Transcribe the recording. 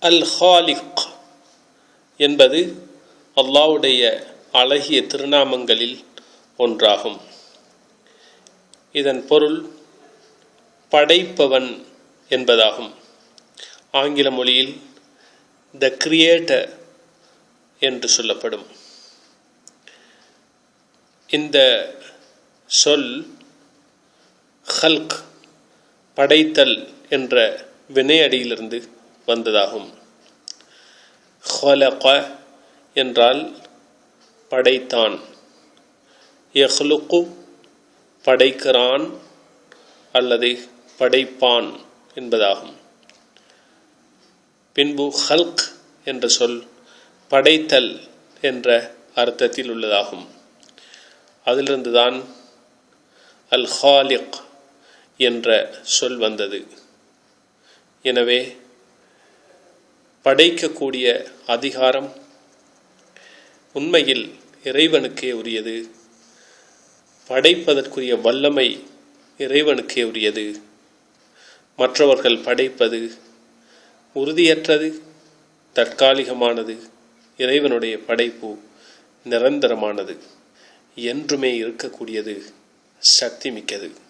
அல் ஹாலிக் என்பது அல்லாவுடைய அழகிய திருநாமங்களில் ஒன்றாகும். இதன் பொருள் படைப்பவன் என்பதாகும். ஆங்கில மொழியில் த கிரியேட்டர் என்று சொல்லப்படும். இந்த சொல் ஹல்க் படைத்தல் என்ற வினையடியிலிருந்து வந்ததாகும். ஹொலக என்றால் படைத்தான். எஹ்லுக்கு படைக்கிறான் அல்லது படைப்பான் என்பதாகும். பின்பு ஹல்க் என்ற சொல் படைத்தல் என்ற அர்த்தத்தில் உள்ளதாகும். அதிலிருந்துதான் அல் ஹாலிக் என்ற சொல் வந்தது. எனவே படைக்கக்கூடிய அதிகாரம் உண்மையில் இறைவனுக்கே உரியது. படைப்பதற்குரிய வல்லமை இறைவனுக்கே உரியது. மற்றவர்கள் படைப்பது உறுதியற்றது தற்காலிகமானது. இறைவனுடைய படைப்பு நிரந்தரமானது. என்றுமே இருக்கக்கூடியது சக்தி மிக்கது